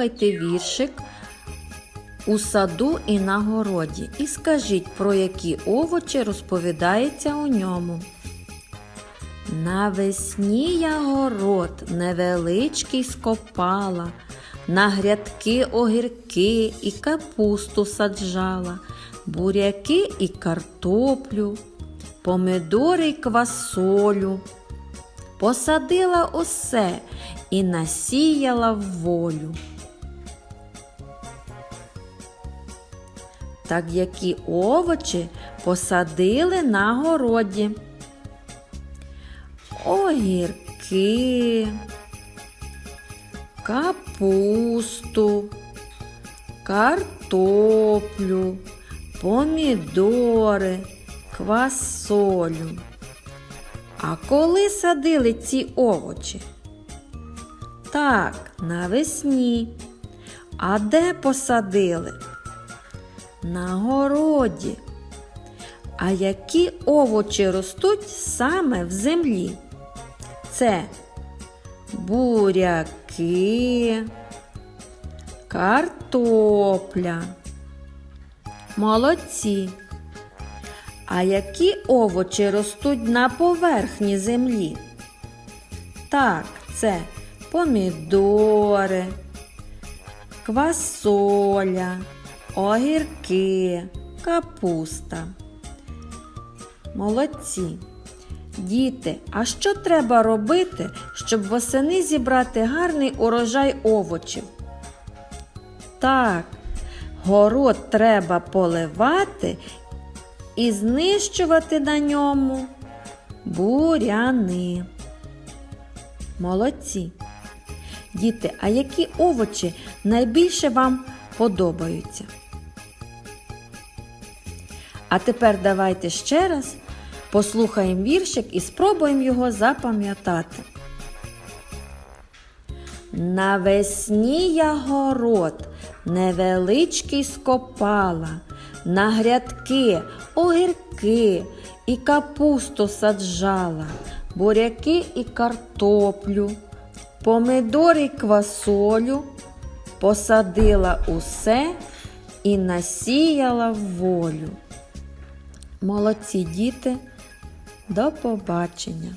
послухайте віршик у саду і на городі і скажіть, про які овочі розповідається у ньому. Навесні я город невеличкий скопала, на грядки огірки і капусту саджала, буряки і картоплю, помидори й квасолю. Посадила усе і насіяла волю. Так які овочі посадили на городі? Огірки, капусту, картоплю, помідори, квасолю. А коли садили ці овочі? Так, навесні. А де посадили? На городі. А які овочі ростуть саме в землі? Це буряки, картопля. Молодці. А які овочі ростуть на поверхні землі? Так, це помідори, квасоля, огірки, капуста. Молодці. Діти, а що треба робити, щоб восени зібрати гарний урожай овочів? Так, город треба поливати і знищувати на ньому буряни. Молодці. Діти, а які овочі найбільше вам подобаються? А тепер давайте ще раз послухаємо віршик і спробуємо його запам'ятати. Навесні я город невеличкий скопала, на грядки огірки і капусту саджала, буряки і картоплю, помидори й квасолю, посадила усе і насіяла волю. Молодці діти, до побачення!